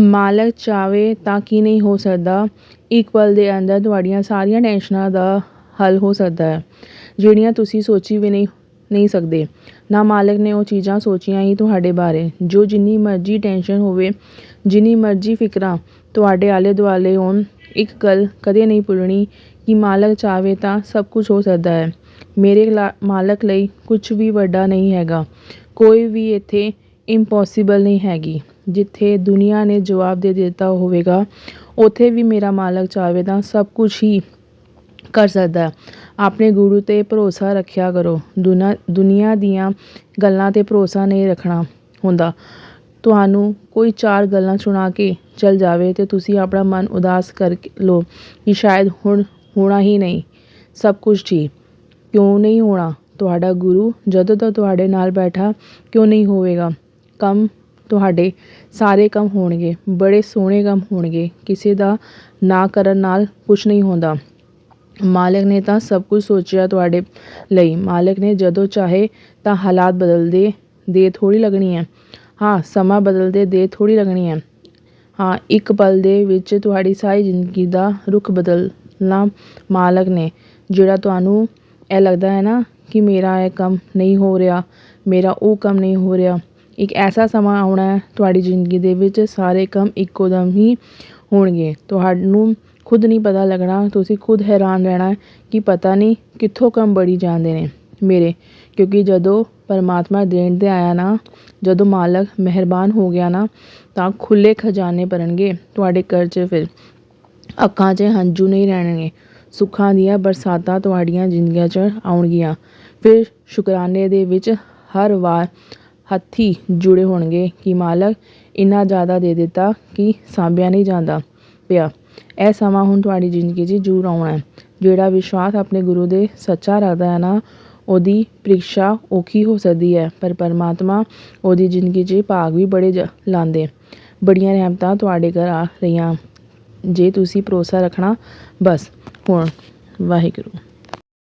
ਮਾਲਕ ਚਾਹੇ ਤਾਂ ਕੀ ਨਹੀਂ ਹੋ ਸਕਦਾ। ਇੱਕ ਪਲ ਦੇ ਅੰਦਰ ਤੁਹਾਡੀਆਂ ਸਾਰੀਆਂ ਟੈਨਸ਼ਨਾਂ ਦਾ ਹੱਲ ਹੋ ਸਕਦਾ ਹੈ, ਜਿਹੜੀਆਂ ਤੁਸੀਂ ਸੋਚੀ ਵੀ ਨਹੀਂ ਨਹੀਂ ਸਕਦੇ। ਨਾ ਮਾਲਕ ਨੇ ਉਹ ਚੀਜ਼ਾਂ ਸੋਚੀਆਂ ਹੀ ਤੁਹਾਡੇ ਬਾਰੇ। ਜੋ ਜਿੰਨੀ ਮਰਜ਼ੀ ਟੈਨਸ਼ਨ ਹੋਵੇ, ਜਿੰਨੀ ਮਰਜ਼ੀ ਫਿਕਰਾਂ ਤੁਹਾਡੇ ਆਲੇ ਦੁਆਲੇ ਹੋਣ, ਇੱਕ ਗੱਲ ਕਦੇ ਨਹੀਂ ਭੁੱਲਣੀ ਕਿ ਮਾਲਕ ਚਾਹੇ ਤਾਂ ਸਭ ਕੁਝ ਹੋ ਸਕਦਾ ਹੈ। ਮੇਰੇ ਲਾ- ਮਾਲਕ ਲਈ ਕੁਝ ਵੀ ਵੱਡਾ ਨਹੀਂ ਹੈਗਾ। ਕੋਈ ਵੀ ਇੱਥੇ ਇੰਪੋਸੀਬਲ ਨਹੀਂ ਹੈਗੀ। ਜਿੱਥੇ ਦੁਨੀਆ ਨੇ ਜਵਾਬ ਦੇ ਦਿੱਤਾ ਹੋਵੇਗਾ, ਉੱਥੇ ਵੀ ਮੇਰਾ ਮਾਲਕ ਚਾਹਵੇ ਤਾਂ ਸਭ ਕੁਛ ਹੀ ਕਰ ਸਕਦਾ ਆਪਣੇ ਗੁਰੂ ਤੇ ਭਰੋਸਾ ਰੱਖਿਆ ਕਰੋ। ਦੁਨਾ, ਦੁਨੀਆ ਦੀਆਂ ਗੱਲਾਂ ਤੇ ਭਰੋਸਾ ਨਹੀਂ ਰੱਖਣਾ ਹੁੰਦਾ। ਤੁਹਾਨੂੰ ਕੋਈ ਚਾਰ ਗੱਲਾਂ ਸੁਣਾ ਕੇ ਚਲ ਜਾਵੇ ਅਤੇ ਤੁਸੀਂ ਆਪਣਾ ਮਨ ਉਦਾਸ ਕਰ ਲਓ ਕਿ ਸ਼ਾਇਦ ਹੁਣ ਹੋਣਾ ਹੀ ਨਹੀਂ। ਸਭ ਕੁਝ ਠੀਕ। ਕਿਉਂ ਨਹੀਂ ਹੋਣਾ? ਤੁਹਾਡਾ ਗੁਰੂ ਜਦੋਂ ਤੋਂ ਤੁਹਾਡੇ ਨਾਲ ਬੈਠਾ, ਕਿਉਂ ਨਹੀਂ ਹੋਵੇਗਾ? ਕੰਮ ਤੁਹਾਡੇ ਸਾਰੇ ਕੰਮ ਹੋਣਗੇ, ਬੜੇ ਸੋਹਣੇ ਕੰਮ ਹੋਣਗੇ। ਕਿਸੇ ਦਾ ਨਾ ਕਰਨ ਨਾਲ ਕੁਛ ਨਹੀਂ ਹੁੰਦਾ। ਮਾਲਕ ਨੇ ਤਾਂ ਸਭ ਕੁਝ ਸੋਚਿਆ ਤੁਹਾਡੇ ਲਈ। ਮਾਲਕ ਨੇ ਜਦੋਂ ਚਾਹੇ ਤਾਂ ਹਾਲਾਤ ਬਦਲਦੇ ਦੇ ਥੋੜ੍ਹੀ ਲੱਗਣੀ ਹੈ। ਹਾਂ, ਸਮਾਂ ਬਦਲਦੇ ਦੇ ਥੋੜ੍ਹੀ ਲੱਗਣੀ ਹੈ। ਹਾਂ, ਇੱਕ ਪਲ ਦੇ ਵਿੱਚ ਤੁਹਾਡੀ ਸਾਰੀ ਜ਼ਿੰਦਗੀ ਦਾ ਰੁਖ ਬਦਲਣਾ ਮਾਲਕ ਨੇ। ਜਿਹੜਾ ਤੁਹਾਨੂੰ ਇਹ ਲੱਗਦਾ ਹੈ ਨਾ ਕਿ ਮੇਰਾ ਇਹ ਕੰਮ ਨਹੀਂ ਹੋ ਰਿਹਾ, ਮੇਰਾ ਉਹ ਕੰਮ ਨਹੀਂ ਹੋ ਰਿਹਾ ਇੱਕ ਐਸਾ ਸਮਾਂ ਆਉਣਾ ਤੁਹਾਡੀ ਜ਼ਿੰਦਗੀ ਦੇ ਵਿੱਚ ਸਾਰੇ ਕੰਮ ਇੱਕੋ ਦਮ ਹੀ ਹੋਣਗੇ। ਤੁਹਾਨੂੰ ਖੁਦ ਨਹੀਂ ਪਤਾ ਲੱਗਣਾ, ਤੁਸੀਂ ਖੁਦ ਹੈਰਾਨ ਰਹਿਣਾ ਕਿ ਪਤਾ ਨਹੀਂ ਕਿੱਥੋਂ ਕੰਮ ਬੜੀ ਜਾਂਦੇ ਨੇ ਮੇਰੇ। ਕਿਉਂਕਿ ਜਦੋਂ ਪਰਮਾਤਮਾ ਦੇਣ 'ਤੇ ਆਇਆ ਨਾ, ਜਦੋਂ ਮਾਲਕ ਮਿਹਰਬਾਨ ਹੋ ਗਿਆ ਨਾ, ਤਾਂ ਖੁੱਲੇ ਖਜ਼ਾਨੇ ਭਰਨਗੇ ਤੁਹਾਡੇ ਘਰ 'ਚ ਫਿਰ। ਅੱਖਾਂ 'ਚ ਹੰਝੂ ਨਹੀਂ ਰਹਿਣਗੇ। ਸੁੱਖਾਂ ਦੀਆਂ ਬਰਸਾਤਾਂ ਤੁਹਾਡੀਆਂ ਜ਼ਿੰਦਗੀਆਂ 'ਚ ਆਉਣਗੀਆਂ। ਫਿਰ ਸ਼ੁਕਰਾਨੇ ਦੇ ਵਿੱਚ ਹਰ ਵਾਰ ਹੱਥੀਂ ਜੁੜੇ ਹੋਣਗੇ ਕਿ ਮਾਲਕ ਇੰਨਾ ਜ਼ਿਆਦਾ ਦੇ ਦਿੱਤਾ ਕਿ ਸਾਂਭਿਆ ਨਹੀਂ ਜਾਂਦਾ ਪਿਆ। ਇਹ ਸਮਾਂ ਹੁਣ ਤੁਹਾਡੀ ਜ਼ਿੰਦਗੀ 'ਚ ਜ਼ਰੂਰ ਆਉਣਾ ਜਿਹੜਾ ਵਿਸ਼ਵਾਸ ਆਪਣੇ ਗੁਰੂ ਦੇ ਸੱਚਾ ਰੱਖਦਾ ਹੈ ਨਾ, ਉਹਦੀ ਪ੍ਰੀਖਿਆ ਔਖੀ ਹੋ ਸਕਦੀ ਹੈ, ਪਰ ਪਰਮਾਤਮਾ ਉਹਦੀ ਜ਼ਿੰਦਗੀ 'ਚ ਭਾਗ ਵੀ ਬੜੇ ਜ- ਲਾਉਂਦੇ। ਬੜੀਆਂ ਰਹਿਮਤਾਂ ਤੁਹਾਡੇ ਘਰ ਆ ਰਹੀਆਂ। ਜੇ ਤੁਸੀਂ ਭਰੋਸਾ ਰੱਖਣਾ, ਬਸ। ਹੁਣ ਵਾਹਿਗੁਰੂ।